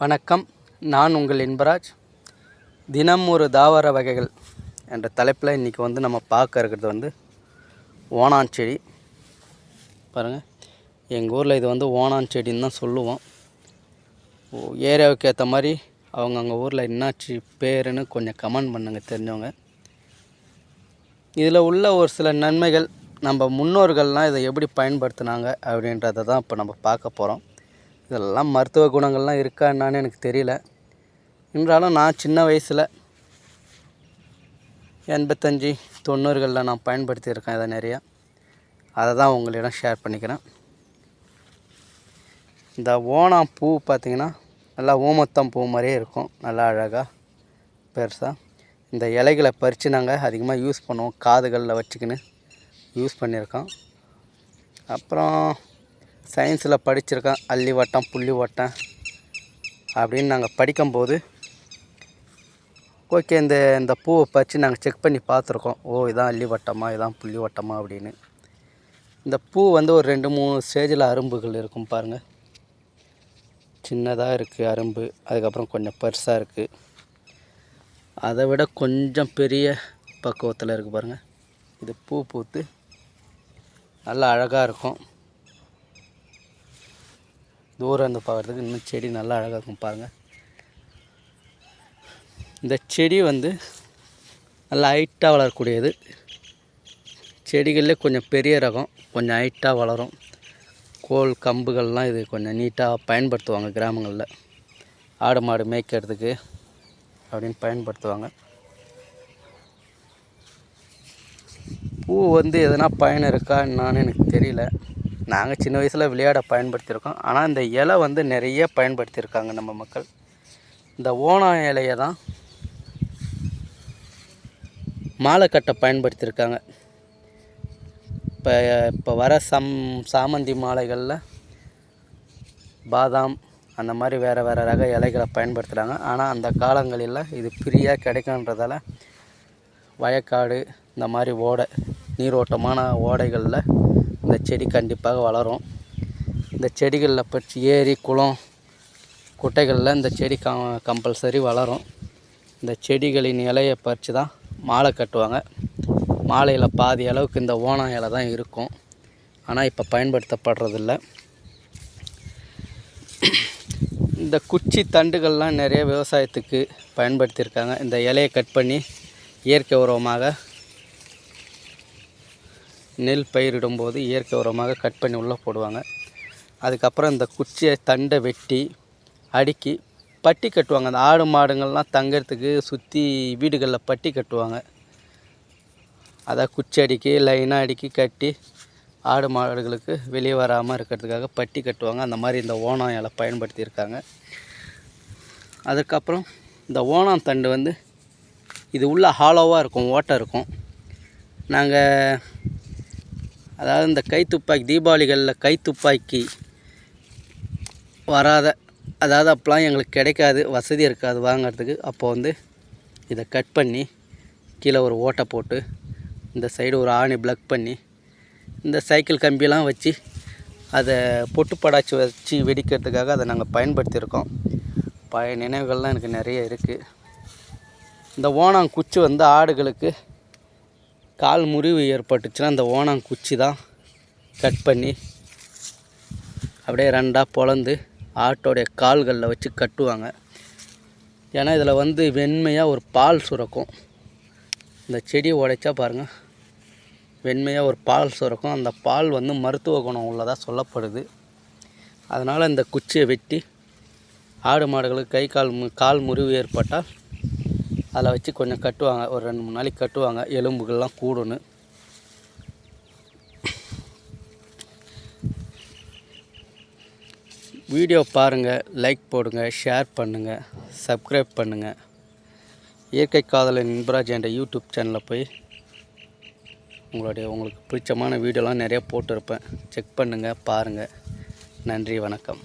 வணக்கம். நான் உங்கள் இன்பராஜ். தினம் ஒரு தாவர வகைகள் என்ற தலைப்பில் இன்றைக்கி வந்து நம்ம பார்க்க இருக்கிறது வந்து ஓணான் செடி பாருங்கள் எங்கள் ஊரில் இது வந்து ஓணான் செடின்னு தான் சொல்லுவோம். ஓ, ஏரியாவுக்கு ஏற்ற மாதிரி அவங்க அவங்க ஊரில் என்னாச்சு பேருன்னு கொஞ்சம் கமெண்ட் பண்ணுங்க தெரிஞ்சவங்க. இதில் உள்ள ஒரு சில நன்மைகள் நம்ம முன்னோர்கள்லாம் இதை எப்படி பயன்படுத்தினாங்க அப்படின்றத தான் இப்போ நம்ம பார்க்க போகிறோம் இதெல்லாம் மருத்துவ குணங்கள்லாம் இருக்கா என்னான்னு எனக்கு தெரியல. என்றாலும் நான் சின்ன வயசில் எண்பத்தஞ்சு தொண்ணூறுகளில் நான் பயன்படுத்தியிருக்கேன் இதை நிறையா. அதை தான் உங்களிடம் ஷேர் பண்ணிக்கிறேன். இந்த ஓணாம் பூ பார்த்திங்கன்னா நல்லா ஊமத்தம் பூ மாதிரியே இருக்கும். நல்லா அழகாக பெருசாக இந்த இலைகளை பறித்து நாங்கள் அதிகமாக யூஸ் பண்ணுவோம். காதுகளில் வச்சுக்கின்னு யூஸ் பண்ணியிருக்கோம். அப்புறம் சயின்ஸில் படிச்சிருக்கேன் அள்ளி வட்டம் புள்ளி வட்டம் அப்படின்னு நாங்கள் படிக்கும்போது ஓகே இந்த இந்த பூவை பறித்து நாங்கள் செக் பண்ணி பார்த்துருக்கோம். ஓ இதான் அள்ளி வட்டமா இதான் புள்ளி வட்டமா அப்படின்னு. இந்த பூ வந்து ஒரு ரெண்டு மூணு ஸ்டேஜில் அரும்புகள் இருக்கும் பாருங்கள் சின்னதாக இருக்குது அரும்பு அதுக்கப்புறம் கொஞ்சம் பெருசாக இருக்குது அதை விட கொஞ்சம் பெரிய பக்குவத்தில் இருக்குது பாருங்கள் இது பூ பூத்து நல்லா அழகாக இருக்கும். தூரம் இருந்து பார்க்குறதுக்கு இன்னும் செடி நல்லா அழகாக இருக்கும் பாருங்கள் இந்த செடி வந்து நல்லா ஹைட்டாக வளரக்கூடியது. செடிகளில் கொஞ்சம் பெரிய ரகம் கொஞ்சம் ஹைட்டாக வளரும். கோல் கம்புகள்லாம் இது கொஞ்சம் நீட்டாக பயன்படுத்துவாங்க கிராமங்களில். ஆடு மாடு மேய்க்கிறதுக்கு அப்படின்னு பயன்படுத்துவாங்க. பூ வந்து எதனா பயன் இருக்கா என்னான்னு எனக்கு தெரியல. நாங்கள் சின்ன வயசில் விளையாட பயன்படுத்தியிருக்கோம். ஆனால் இந்த இலை வந்து நிறைய பயன்படுத்தியிருக்காங்க நம்ம மக்கள். இந்த ஓணம் இலையை தான் மாலை கட்ட பயன்படுத்தியிருக்காங்க. இப்போ இப்போ வர சம் சாமந்தி மாலைகளில் பாதாம் அந்த மாதிரி வேறு வேறு ரக இலைகளை பயன்படுத்துகிறாங்க ஆனால் அந்த காலங்களில் இது ஃப்ரீயாக கிடைக்குன்றதால வயக்காடு இந்த மாதிரி ஓடை நீரோட்டமான ஓடைகளில் இந்த செடி கண்டிப்பாக வளரும். இந்த செடிகளில் பற்றி ஏரி குளம் குட்டைகளில் இந்த செடி க கம்பல்சரி வளரும். இந்த செடிகளின் இலையை பறித்து தான் மாலை கட்டுவாங்க. மாலையில் பாதி அளவுக்கு இந்த ஓணம் இலை தான் இருக்கும். ஆனால் இப்போ பயன்படுத்தப்படுறதில்ல. இந்த குச்சி தண்டுகள்லாம் நிறைய விவசாயத்துக்கு பயன்படுத்தியிருக்காங்க. இந்த இலையை கட் பண்ணி இயற்கை உரமாக நெல் பயிரிடும்போது இயற்கை உரமாக கட் பண்ணி உள்ளே போடுவாங்க. அதுக்கப்புறம் இந்த குச்சியை தண்டை வெட்டி அடுக்கி பட்டி கட்டுவாங்க. அந்த ஆடு மாடுங்கள்லாம் தங்கிறதுக்கு சுற்றி வீடுகளில் பட்டி கட்டுவாங்க. அதை குச்சி அடுக்கி லைனாக அடுக்கி கட்டி ஆடு மாடுகளுக்கு வெளியே வராமல் இருக்கிறதுக்காக பட்டி கட்டுவாங்க. அந்த மாதிரி இந்த ஓணம் இலை பயன்படுத்தியிருக்காங்க. அதுக்கப்புறம் இந்த ஓணம் தண்டு வந்து இது உள்ள ஹாலோவாக இருக்கும் ஓட்டை இருக்கும். நாங்கள் அதாவது இந்த கைத்துப்பாக்கி தீபாவளிகளில் கைத்துப்பாக்கி வராத அதாவது அப்போலாம் எங்களுக்கு கிடைக்காது வசதி இருக்காது வாங்குறதுக்கு. அப்போ வந்து இதை கட் பண்ணி கீழே ஒரு ஓட்டை போட்டு இந்த சைடு ஒரு ஆணி ப்ளக் பண்ணி இந்த சைக்கிள் கம்பியெல்லாம் வச்சு அதை பொட்டு படாச்சி வச்சு வெடிக்கிறதுக்காக அதை நாங்கள் பயன்படுத்தியிருக்கோம். பழைய நினைவுகள்லாம் எனக்கு நிறைய இருக்குது இந்த ஓணாங்குச்சி வந்து ஆடுகளுக்கு கால் முறிவு ஏற்பட்டுச்சுன்னா அந்த ஓணாங்குச்சி தான் கட் பண்ணி அப்படியே ரெண்டாக பொழந்து ஆட்டோடைய கால்களில் வச்சு கட்டுவாங்க. ஏன்னா இதில் வந்து வெண்மையாக ஒரு பால் சுரக்கும். இந்த செடியை உடைச்சா பாருங்கள் வெண்மையாக ஒரு பால் சுரக்கும். அந்த பால் வந்து மருத்துவ குணம் உள்ளதாக சொல்லப்படுது. அதனால் இந்த குச்சியை வெட்டி ஆடு மாடுகளுக்கு கை கால் மு கால் முறிவு ஏற்பட்டால் அதில் வச்சு கொஞ்சம் கட்டுவாங்க. ஒரு ரெண்டு மூணு நாளைக்கு கட்டுவாங்க. எலும்புகள்லாம் கூடணும் வீடியோ பாருங்கள் லைக் போடுங்கள் ஷேர் பண்ணுங்கள் சப்ஸ்கிரைப் பண்ணுங்கள் இயற்கை காதலன் இன்பராஜ் என்ற யூடியூப் சேனலில் போய் உங்களுடைய உங்களுக்கு பிடிச்சமான வீடியோலாம் நிறைய போட்டிருப்பேன். செக் பண்ணுங்கள் பாருங்கள் நன்றி வணக்கம்.